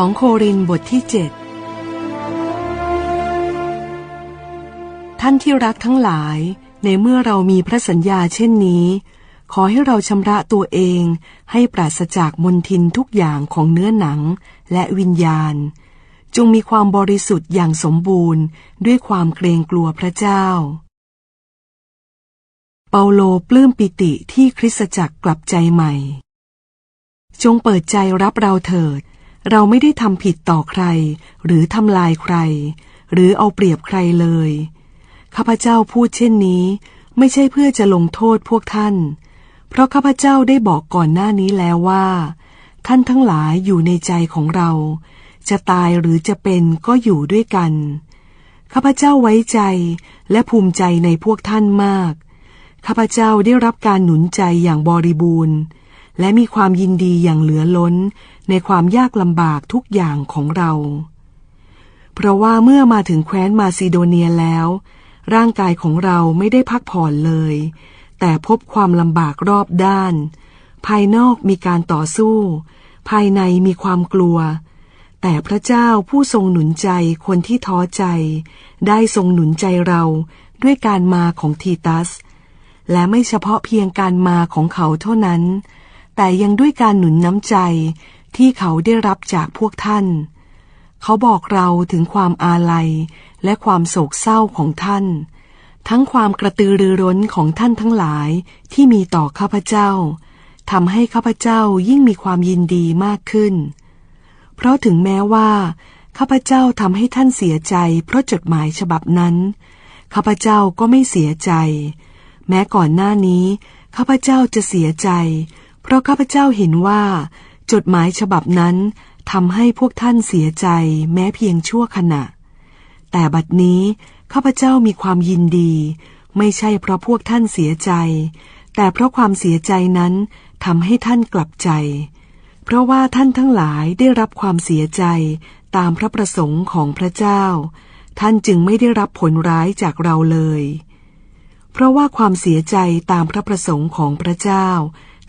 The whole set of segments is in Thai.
สองโครินบทที่เจ็ดท่านที่รักทั้งหลาย ในเมื่อเรามีพระสัญญาเช่นนี้ ขอให้เราชำระตัวเองให้ปราศจากมนทินทุกอย่างของเนื้อหนังและวิญญาณ จงมีความบริสุทธิ์อย่างสมบูรณ์ด้วยความเกรงกลัวพระเจ้า เปาโลปลื้มปิติที่คริสตจักรกลับใจใหม่ จงเปิดใจรับเราเถิด เราไม่ได้ทำผิดต่อใคร หรือทำลายใคร หรือเอาเปรียบใครเลย ข้าพเจ้าพูดเช่นนี้ ไม่ใช่เพื่อจะลงโทษพวกท่าน เพราะข้าพเจ้าได้บอกก่อนหน้านี้แล้วว่า ท่านทั้งหลายอยู่ในใจของเรา จะตายหรือจะเป็นก็อยู่ด้วยกัน ข้าพเจ้าไว้ใจและภูมิใจในพวกท่านมาก ข้าพเจ้าได้รับการหนุนใจอย่างบริบูรณ์ และมีความยินดีอย่างเหลือล้นในความยากลำบากทุกอย่างของเรา เพราะว่าเมื่อมาถึงแคว้นมาซิโดเนียแล้ว ร่างกายของเราไม่ได้พักผ่อนเลย แต่พบความลำบากรอบด้าน ภายนอกมีการต่อสู้ ภายในมีความกลัว แต่พระเจ้าผู้ทรงหนุนใจคนที่ท้อใจ ได้ทรงหนุนใจเราด้วยการมาของทีตัส และไม่เฉพาะเพียงการมาของเขาเท่านั้น แต่ยังด้วยการหนุนน้ำใจที่เขาได้รับจากพวกท่าน เขาบอกเราถึงความอาลัยและความโศกเศร้าของท่าน ทั้งความกระตือรือร้นของท่านทั้งหลายที่มีต่อข้าพเจ้าทำให้ข้าพเจ้ายิ่งมีความยินดีมากขึ้น เพราะถึงแม้ว่าข้าพเจ้าทำให้ท่านเสียใจ เพราะจดหมายฉบับนั้น ข้าพเจ้าก็ไม่เสียใจ แม้ก่อนหน้านี้ข้าพเจ้าจะเสียใจ เพราะข้าพเจ้าเห็นว่า จดหมายฉบับนั้นทำให้พวกท่านเสียใจแม้เพียงชั่วขณะ แต่บัดนี้ข้าพเจ้ามีความยินดี ไม่ใช่เพราะพวกท่านเสียใจ แต่เพราะความเสียใจนั้นทำให้ท่านกลับใจ เพราะว่าท่านทั้งหลายได้รับความเสียใจตามพระประสงค์ของพระเจ้า ท่านจึงไม่ได้รับผลร้ายจากเราเลย เพราะว่าความเสียใจตามพระประสงค์ของพระเจ้า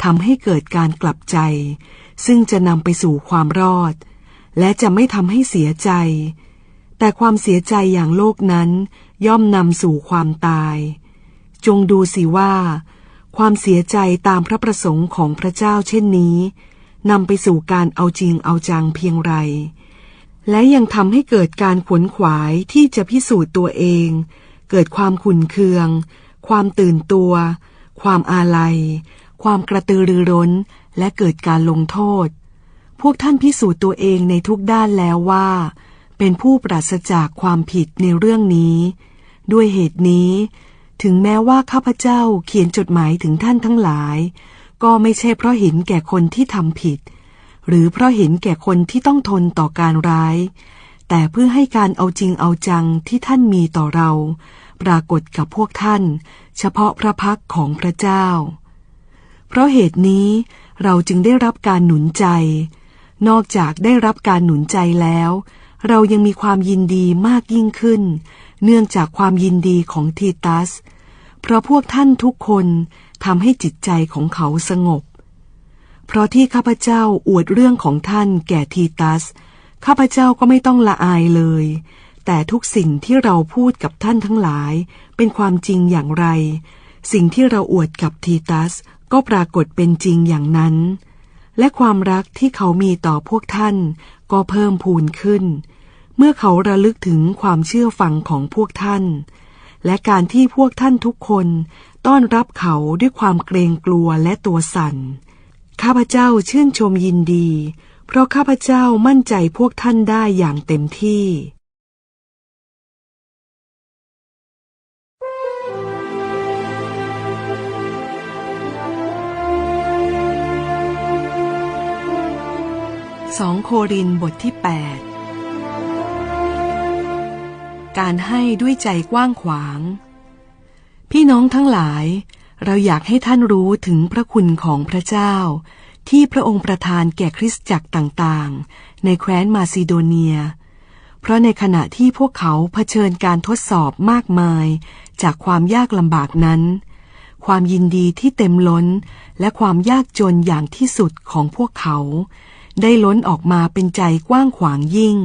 ทำให้เกิดการกลับใจ ซึ่งจะนำไปสู่ความรอด และจะไม่ทำให้เสียใจ แต่ความเสียใจอย่างโลกนั้นย่อมนำสู่ความตาย จงดูสิว่า ความเสียใจตามพระประสงค์ของพระเจ้าเช่นนี้นำไปสู่การเอาจริงเอาจังเพียงไร และยังทำให้เกิดการขวนขวายที่จะพิสูจน์ตัวเอง เกิดความขุนเคือง ความตื่นตัว ความอาลัย ความกระตือรือร้น และเกิดการลงโทษ พวกท่านพิสูจน์ตัวเองในทุกด้านแล้วว่า เป็นผู้ปราศจากความผิดในเรื่องนี้ ด้วยเหตุนี้ ถึงแม้ว่าข้าพเจ้าเขียนจดหมายถึงท่านทั้งหลาย ก็ไม่ใช่เพราะเห็นแก่คนที่ทำผิด หรือเพราะเห็นแก่คนที่ต้องทนต่อการร้าย แต่เพื่อให้การเอาจริงเอาจังที่ท่านมีต่อเรา ปรากฏกับพวกท่าน เฉพาะพระพักของพระเจ้า เพราะเหตุนี้เราจึงได้รับการหนุนใจ นอกจากได้รับการหนุนใจแล้ว เรายังมีความยินดีมากยิ่งขึ้น เนื่องจากความยินดีของทีตัส เพราะพวกท่านทุกคนทำให้จิตใจของเขาสงบ เพราะที่ข้าพเจ้าอวดเรื่องของท่านแก่ทีตัส ข้าพเจ้าก็ไม่ต้องละอายเลย แต่ทุกสิ่งที่เราพูดกับท่านทั้งหลาย เป็นความจริงอย่างไร สิ่งที่เราอวดกับทีตัสก็ปรากฏเป็นจริงอย่างนั้น และความรักที่เขามีต่อพวกท่านก็เพิ่มพูนขึ้น เมื่อเขาระลึกถึงความเชื่อฟังของพวกท่าน และการที่พวกท่านทุกคนต้อนรับเขาด้วยความเกรงกลัวและตัวสั่น ข้าพเจ้าชื่นชมยินดี เพราะข้าพเจ้ามั่นใจพวกท่านได้อย่างเต็มที่ สองโครินบทที่ 8 การให้ด้วยใจกว้างขวาง พี่น้องทั้งหลาย เราอยากให้ท่านรู้ถึงพระคุณของพระเจ้า ที่พระองค์ประทานแก่คริสตจักรต่างๆ ในแคว้นมาซิโดเนีย เพราะในขณะที่พวกเขาเผชิญการทดสอบมากมาย จากความยากลำบากนั้น ความยินดีที่เต็มล้นและความยากจนอย่างที่สุดของพวกเขา ได้ล้นออกมาเป็นใจกว้างขวางยิ่ง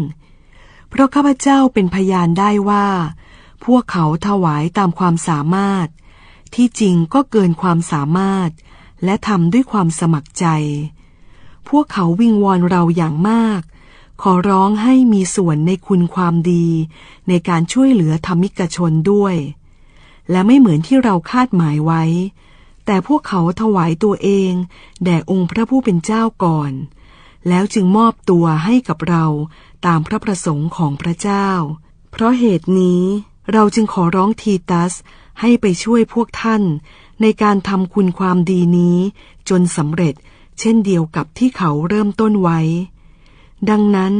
เพราะข้าพเจ้าเป็นพยานได้ว่า พวกเขาถวายตามความสามารถ ที่จริงก็เกินความสามารถ และทำด้วยความสมัครใจ พวกเขาวิงวอนเราอย่างมาก ขอร้องให้มีส่วนในคุณความดี ในการช่วยเหลือธรรมิกชนด้วย และไม่เหมือนที่เราคาดหมายไว้แต่พวกเขาถวายตัวเอง แด่องค์พระผู้เป็นเจ้าก่อน แล้วจึงมอบตัวให้กับเราตามพระประสงค์ของพระเจ้า เพราะเหตุนี้เราจึงขอร้องทีตัสให้ไปช่วยพวกท่าน ในการทำคุณความดีนี้ จนสำเร็จเช่นเดียวกับที่เขาเริ่มต้นไว้ ดังนั้น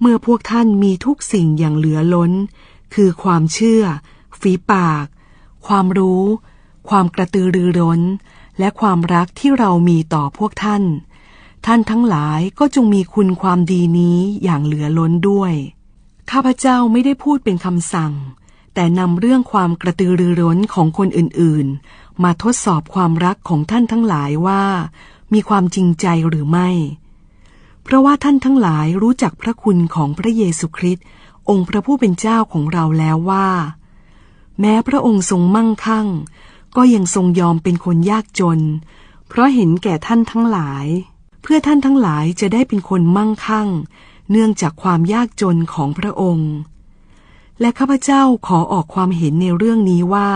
เมื่อพวกท่านมีทุกสิ่งอย่างเหลือล้น คือความเชื่อ ฝีปาก ความรู้ ความกระตือรือร้น และความรักที่เรามีต่อพวกท่าน ท่านทั้งหลายก็จงมีคุณความดีนี้อย่างเหลือล้นด้วย ข้าพเจ้าไม่ได้พูดเป็นคำสั่ง แต่นำเรื่องความกระตือรือร้นของคนอื่นๆ มาทดสอบความรักของท่านทั้งหลายว่า มีความจริงใจหรือไม่ เพราะว่าท่านทั้งหลายรู้จักพระคุณของพระเยซูคริสต์องค์พระผู้เป็นเจ้าของเราแล้วว่า แม้พระองค์ทรงมั่งคั่ง ก็ยังทรงยอมเป็นคนยากจน เพราะเห็นแก่ท่านทั้งหลาย พื่อท่านทั้งหลายจะได้เป็นคนมั่งคั่ง เนื่องจากความยากจนของพระองค์ และข้าพเจ้าขอออกความเห็นในเรื่องนี้ว่า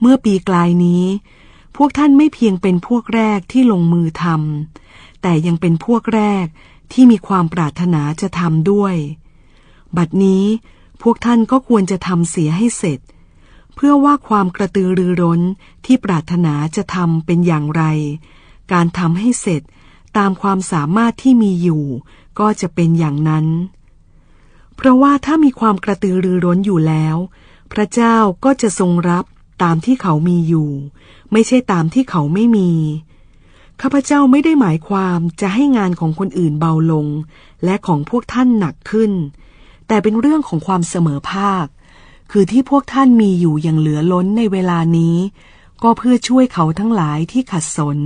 เมื่อปีกลายนี้ พวกท่านไม่เพียงเป็นพวกแรกที่ลงมือทำแต่ยังเป็นพวกแรกที่มีความปรารถนาจะทำด้วย บัดนี้พวกท่านก็ควรจะทำเสียให้เสร็จ เพื่อว่าความกระตือรือร้นที่ปรารถนาจะทำเป็นอย่างไร การทำให้เสร็จ ตามความสามารถที่มีอยู่ ก็จะเป็นอย่างนั้น เพราะว่าถ้ามีความกระตือรือร้นอยู่แล้ว พระเจ้าก็จะทรงรับตามที่เขามีอยู่ ไม่ใช่ตามที่เขาไม่มีข้าพเจ้าไม่ได้หมายความจะให้งานของคนอื่นเบาลง และของพวกท่านหนักขึ้น แต่เป็นเรื่องของความเสมอภาค คือที่พวกท่านมีอยู่อย่างเหลือล้นในเวลานี้ ก็เพื่อช่วยเขาทั้งหลายที่ขัดสน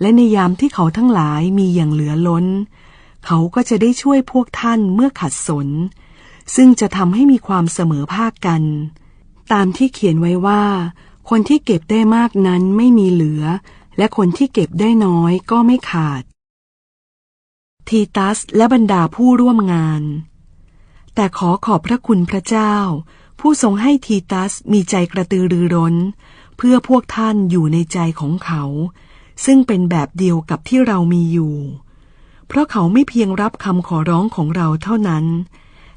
และในยามที่เขาทั้งหลายมีอย่างเหลือล้น เขาก็จะได้ช่วยพวกท่านเมื่อขัดสน ซึ่งจะทำให้มีความเสมอภาคกัน ตามที่เขียนไว้ว่า คนที่เก็บได้มากนั้นไม่มีเหลือ และคนที่เก็บได้น้อยก็ไม่ขาด ทีตัสและบรรดาผู้ร่วมงาน แต่ขอขอบพระคุณพระเจ้า ผู้ทรงให้ทีตัสมีใจกระตือรือร้น เพื่อพวกท่านอยู่ในใจของเขา ซึ่งเป็นแบบเดียวกับที่เรามีอยู่ เพราะเขาไม่เพียงรับคำขอร้องของเราเท่านั้น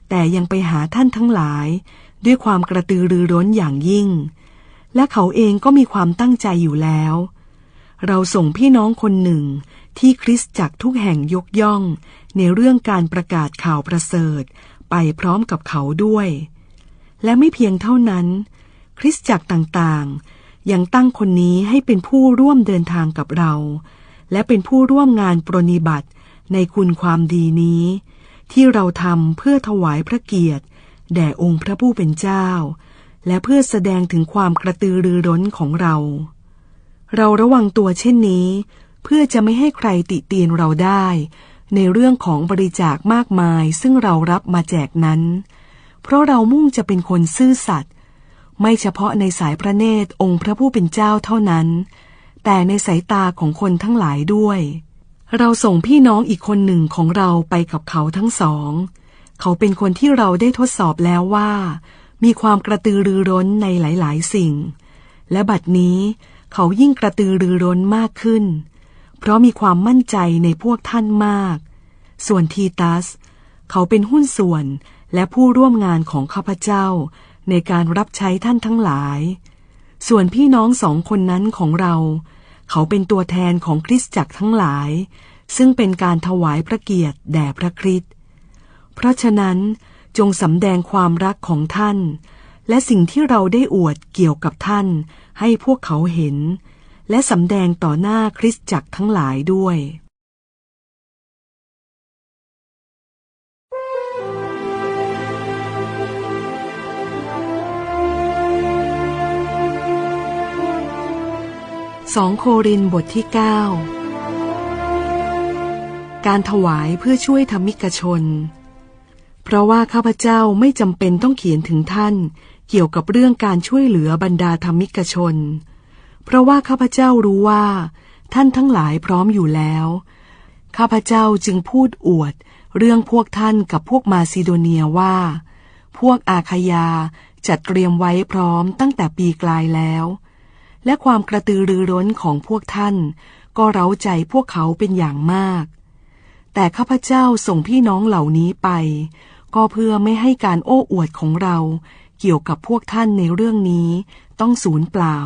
แต่ยังไปหาท่านทั้งหลาย ด้วยความกระตือรือร้นอย่างยิ่ง และเขาเองก็มีความตั้งใจอยู่แล้ว เราส่งพี่น้องคนหนึ่งที่คริสตจักรทุกแห่งยกย่อง ในเรื่องการประกาศข่าวประเสริฐไปพร้อมกับเขาด้วย และไม่เพียงเท่านั้น คริสตจักรต่างๆ ยังตั้งคนนี้ให้เป็นผู้ร่วมเดินทางกับเรา และเป็นผู้ร่วมงานปรนิบัติในคุณความดีนี้ ที่เราทำเพื่อถวายพระเกียรติ แด่องค์พระผู้เป็นเจ้า และเพื่อแสดงถึงความกระตือรือร้นของเรา เราระวังตัวเช่นนี้ เพื่อจะไม่ให้ใครติเตียนเราได้ ในเรื่องของบริจาคมากมายซึ่งเรารับมาแจกนั้น เพราะเรามุ่งจะเป็นคนซื่อสัตย์ ไม่เฉพาะในสายพระเนตรองค์พระผู้เป็นเจ้าเท่านั้น แต่ในสายตาของคนทั้งหลายด้วย เราส่งพี่น้องอีกคนหนึ่งของเราไปกับเขาทั้งสอง เขาเป็นคนที่เราได้ทดสอบแล้วว่า มีความกระตือรือร้นในหลาย ๆ สิ่ง และบัดนี้เขายิ่งกระตือรือร้นมากขึ้น เพราะมีความมั่นใจในพวกท่านมาก ส่วนทีตัส เขาเป็นหุ้นส่วนและผู้ร่วมงานของข้าพเจ้า ในการรับใช้ท่านทั้งหลาย ส่วนพี่น้องสองคนนั้นของเรา เขาเป็นตัวแทนของคริสตจักรทั้งหลาย ซึ่งเป็นการถวายพระเกียรติแด่พระคริสต์เพราะฉะนั้นจงสำแดงความรักของท่าน และสิ่งที่เราได้อวดเกี่ยวกับท่าน ให้พวกเขาเห็น และสำแดงต่อหน้าคริสตจักรทั้งหลายด้วย สองโครินบทที่ 9 การถวายเพื่อช่วยธรรมิกชน เพราะว่าข้าพเจ้าไม่จำเป็นต้องเขียนถึงท่าน เกี่ยวกับเรื่องการช่วยเหลือบรรดาธรรมิกชน เพราะว่าข้าพเจ้ารู้ว่า ท่านทั้งหลายพร้อมอยู่แล้ว ข้าพเจ้าจึงพูดอวด เรื่องพวกท่านกับพวกมาซิโดเนียว่า พวกอาคยาจัดเตรียมไว้พร้อมตั้งแต่ปีกลายแล้ว และความกระตือรือร้นของพวกท่าน ก็เร้าใจพวกเขาเป็นอย่างมาก แต่ข้าพเจ้าส่งพี่น้องเหล่านี้ไป ก็เพื่อไม่ให้การโอ้อวดของเรา เกี่ยวกับพวกท่านในเรื่องนี้ต้องสูญเปล่า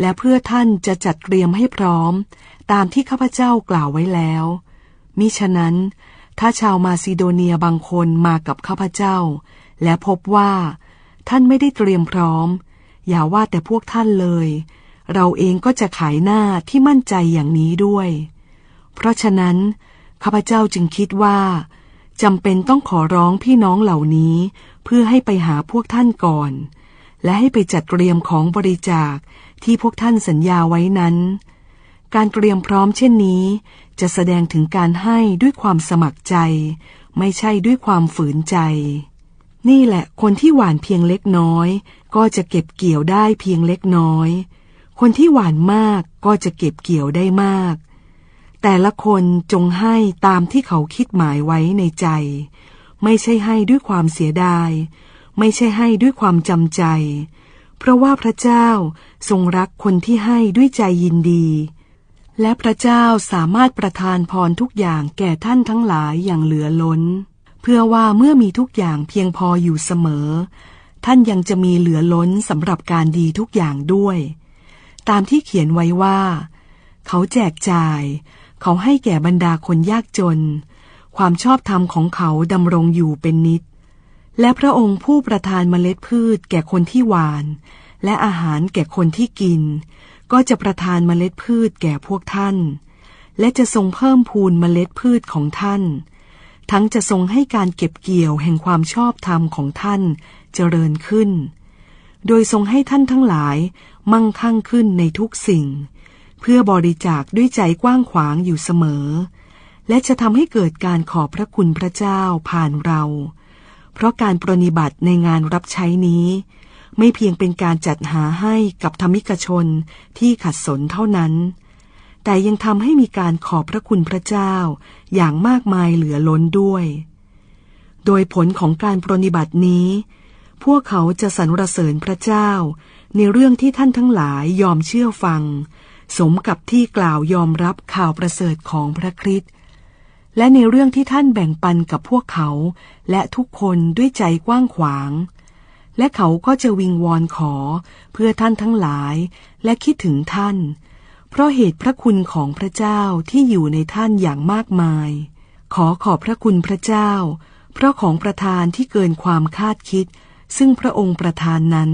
และเพื่อท่านจะจัดเตรียมให้พร้อม ตามที่ข้าพเจ้ากล่าวไว้แล้ว มิฉะนั้น ถ้าชาวมาซิโดเนียบางคนมากับข้าพเจ้า และพบว่าท่านไม่ได้เตรียมพร้อม อย่าว่าแต่พวกท่านเลย เราเองก็จะขายหน้าที่มั่นใจอย่างนี้ด้วย เพราะฉะนั้นข้าพเจ้าจึงคิดว่าจำเป็นต้องขอร้องพี่น้องเหล่านี้ เพื่อให้ไปหาพวกท่านก่อน และให้ไปจัดเตรียมของบริจาคที่พวกท่านสัญญาไว้นั้น การเตรียมพร้อมเช่นนี้ จะแสดงถึงการให้ด้วยความสมัครใจ ไม่ใช่ด้วยความฝืนใจ นี่แหละคนที่หวานเพียงเล็กน้อย ก็จะเก็บเกี่ยวได้เพียงเล็กน้อย คนที่หวานมากก็จะเก็บเกี่ยวได้มาก แต่ละคนจงให้ตามที่เขาคิดหมายไว้ในใจ ไม่ใช่ให้ด้วยความเสียดาย ไม่ใช่ให้ด้วยความจำใจ เพราะว่าพระเจ้าทรงรักคนที่ให้ด้วยใจยินดี และพระเจ้าสามารถประทานพรทุกอย่างแก่ท่านทั้งหลายอย่างเหลือล้น เพื่อว่าเมื่อมีทุกอย่างเพียงพออยู่เสมอ ท่านยังจะมีเหลือล้นสำหรับการดีทุกอย่างด้วย ตามที่เขียนไว้ว่า เขาแจกจ่าย เขาให้แก่บรรดาคนยากจน ความชอบธรรมของเขาดำรงอยู่เป็นนิด และพระองค์ผู้ประทานเมล็ดพืชแก่คนที่หวาน และอาหารแก่คนที่กิน ก็จะประทานเมล็ดพืชแก่พวกท่าน และจะทรงเพิ่มพูนเมล็ดพืชของท่าน ทั้งจะทรงให้การเก็บเกี่ยวแห่งความชอบธรรมของท่านเจริญขึ้น โดยทรงให้ท่านทั้งหลายมั่งคั่งขึ้นในทุกสิ่ง เพื่อบริจาคด้วยใจกว้างขวางอยู่เสมอ และจะทำให้เกิดการขอบพระคุณพระเจ้าผ่านเรา เพราะการปรนิบัติในงานรับใช้นี้ ไม่เพียงเป็นการจัดหาให้กับธรรมิกชนที่ขัดสนเท่านั้น แต่ยังทำให้มีการขอบพระคุณพระเจ้า อย่างมากมายเหลือล้นด้วย โดยผลของการปรนิบัตินี้ พวกเขาจะสรรเสริญพระเจ้า ในเรื่องที่ท่านทั้งหลายยอมเชื่อฟัง สมกับที่กล่าวยอมรับข่าวประเสริฐของพระคริสต์และในเรื่องที่ท่านแบ่งปันกับพวกเขา และทุกคนด้วยใจกว้างขวาง และเขาก็จะวิงวอนขอเพื่อท่านทั้งหลาย และคิดถึงท่าน เพราะเหตุพระคุณของพระเจ้าที่อยู่ในท่านอย่างมากมาย ขอขอบพระคุณพระเจ้า เพราะของประทานที่เกินความคาดคิด ซึ่งพระองค์ประทานนั้น